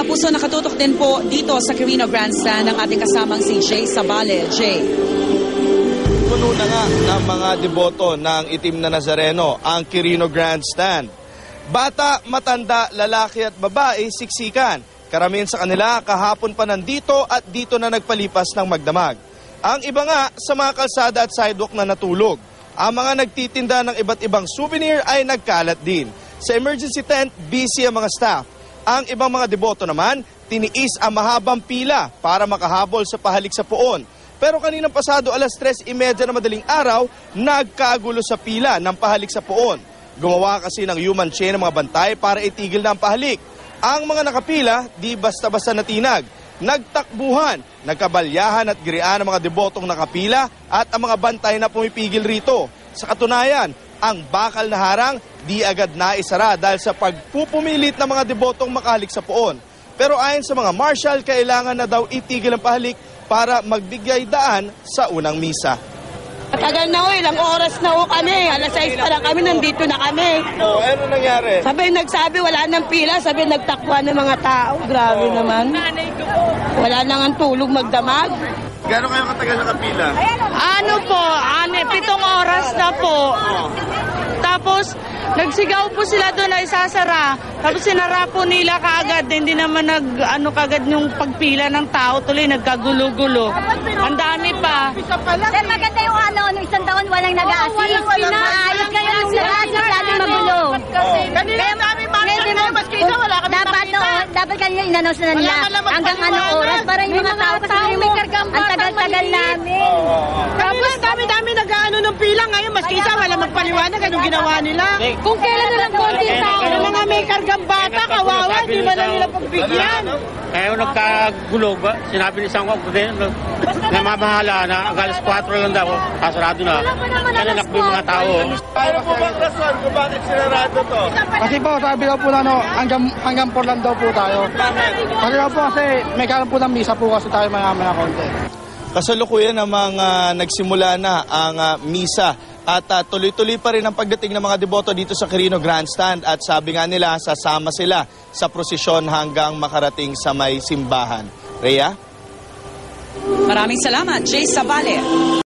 mga puso, nakatutok din po dito sa Quirino Grandstand ang ating kasamang si Jay Sabale. Jay. Puno na nga ng mga deboto ng itim na Nazareno ang Quirino Grandstand. Bata, matanda, lalaki at babae, siksikan. Karamihan sa kanila kahapon pa nandito at dito na nagpalipas ng magdamag. Ang iba nga sa mga kalsada at sidewalk na natulog. Ang mga nagtitinda ng iba't ibang souvenir ay nagkalat din. Sa emergency tent, busy ang mga staff. Ang ibang mga deboto naman, tiniis ang mahabang pila para makahabol sa pahalik sa poon. Pero kaninang pasado alas 3.30 na madaling araw, nagkagulo sa pila ng pahalik sa poon. Gumawa kasi ng human chain ng mga bantay para itigil na ang pahalik. Ang mga nakapila, di basta-basta natinag. Nagtakbuhan, nagkabalyahan at girian ang mga debotong nakapila at ang mga bantay na pumipigil rito. Sa katunayan, ang bakal na harang di agad naisara dahil sa pagpupumilit ng mga debotong makahalik sa poon. Pero ayon sa mga marshal, kailangan na daw itigil ang pahalik para magbigay daan sa unang misa. Tagal na ho, ilang oras na ho kami. Alas 6 pa lang kami, nandito na kami. Oh, ano nangyari? Sabi nagsabi, wala nang pila. Sabi nagtakwa ng mga tao. Grabe naman. Wala nang ang tulog magdamag. Gano'n kayo katagal nakapila? Ano po, ane, pitong oras nagsigaw po sila doon na isasara. Tapos sinara po nila kaagad. Hindi naman nag, ano kagad yung pagpila ng tao. Tuloy, nagkagulo-gulo. Ang dami pa. Sir, maganda yung ano, nung isang taon walang nag-a-assist. Maayos kayo nung nag-a-assist, lalo magulo. Kanina dami Pwede mo, maski ikaw, wala kami dapat, no, dapat kanina in-announce na nila hanggang ano oras para yung mga tao kasi may ang tagal-tagal namin. Ng pila ngayon. Maski isa, wala magpaliwanag. Anong ginawa nila? Kung kailan na lang konti tao. Ano mga may kargang bata, kawawa, di ba na nila pagbigyan? Kaya yung nagkagulo ba, sinabi ni Sang Wag, na mamahala na alas 4 lang daw, kasarado na. Kaya nakbo yung mga tao. Ano po bang rason kung bakit sinarado to? Kasi po, sabi daw po na no, hanggang, hanggang 4 lang daw po tayo. Kasi daw po kasi may karoon po ng misa po kasi tayo mga mga konti. Kasalukuyan namang ah, nagsimula na ang ah, misa at ah, tuloy-tuloy pa rin ang pagdating ng mga deboto dito sa Quirino Grandstand at sabi nga nila sasama sila sa prosesyon hanggang makarating sa may simbahan. Rhea? Maraming salamat, Jay Sabale.